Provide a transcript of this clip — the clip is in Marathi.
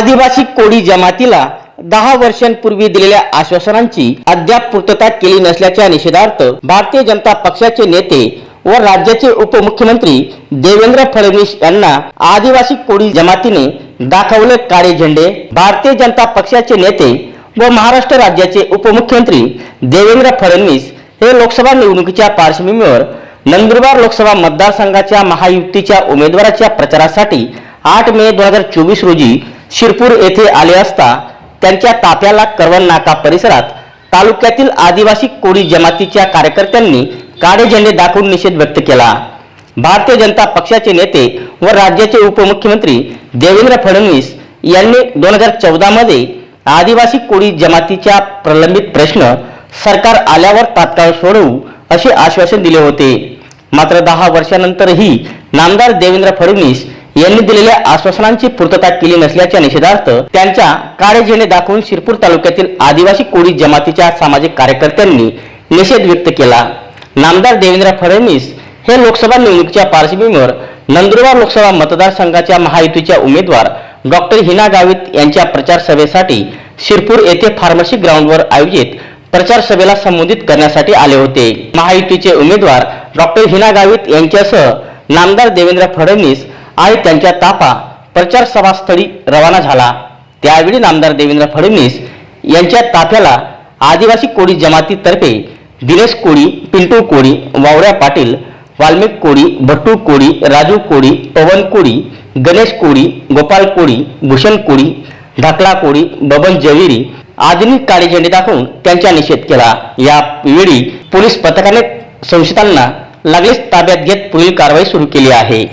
आदिवासी कोळी जमातीला दहा वर्षांपूर्वी दिलेल्या आश्वासनांची अद्याप पूर्तता केली नसल्याच्या निषेधार्थ भारतीय जनता पक्षाचे नेते व राज्याचे उपमुख्यमंत्री देवेंद्र फडणवीस यांना आदिवासी कोळी जमातीने दाखवले काळे झेंडे. भारतीय जनता पक्षाचे नेते व महाराष्ट्र राज्याचे उपमुख्यमंत्री देवेंद्र फडणवीस हे लोकसभा निवडणुकीच्या पार्श्वभूमीवर नंदुरबार लोकसभा मतदारसंघाच्या महायुतीच्या उमेदवाराच्या प्रचारासाठी आठ मे दोन हजार चोवीस रोजी शिरपूर येथे आले असता त्यांच्या ताफ्याला करवण नाका परिसरात तालुक्यातील आदिवासी कोळी जमातीच्या कार्यकर्त्यांनी काळे झेंडे दाखवून निषेध व्यक्त केला. भारतीय जनता पक्षाचे नेते व राज्याचे उपमुख्यमंत्री देवेंद्र फडणवीस यांनी दोन हजार चौदामध्ये आदिवासी कोळी जमातीच्या प्रलंबित प्रश्न सरकार आल्यावर तात्काळ सोडवू असे आश्वासन दिले होते. मात्र दहा वर्षानंतरही नामदार देवेंद्र फडणवीस यांनी दिलेल्या आश्वासनांची पूर्तता केली नसल्याच्या निषेधार्थ त्यांच्या काळे झेंडे दाखवून शिरपूर तालुक्यातील आदिवासी कोळी जमातीच्या सामाजिक कार्यकर्त्यांनी निषेध व्यक्त केला. नामदार देवेंद्र फडणवीस हे लोकसभा निवडणुकीच्या पार्श्वभूमीवर नंदुरबार लोकसभा मतदारसंघाच्या महायुतीच्या उमेदवार डॉक्टर हिना गावित यांच्या प्रचार सभेसाठी शिरपूर येथे फार्मसी ग्राउंडवर आयोजित प्रचार सभेला संबोधित करण्यासाठी आले होते. महायुतीचे उमेदवार डॉक्टर हिना गावित यांच्यासह नामदार देवेंद्र फडणवीस आणि त्यांच्या ताफा प्रचार सभास्थळी रवाना झाला. त्यावेळी नामदार देवेंद्र फडणवीस यांच्या ताफ्याला आदिवासी कोळी जमातीतर्फे दिनेश कोळी पिंटू कोळी वावड्या पाटील वाल्मिक कोळी भट्टू कोळी राजू कोळी पवन कोळी गणेश कोळी गोपाल कोळी भूषण कोळी ढाकळा कोळी बबन जविरी आदींनी काळे झेंडे दाखवून त्यांचा निषेध केला. यावेळी पोलीस पथकाने संशयितांना लागलीच ताब्यात घेत पुढील कारवाई सुरू केली आहे.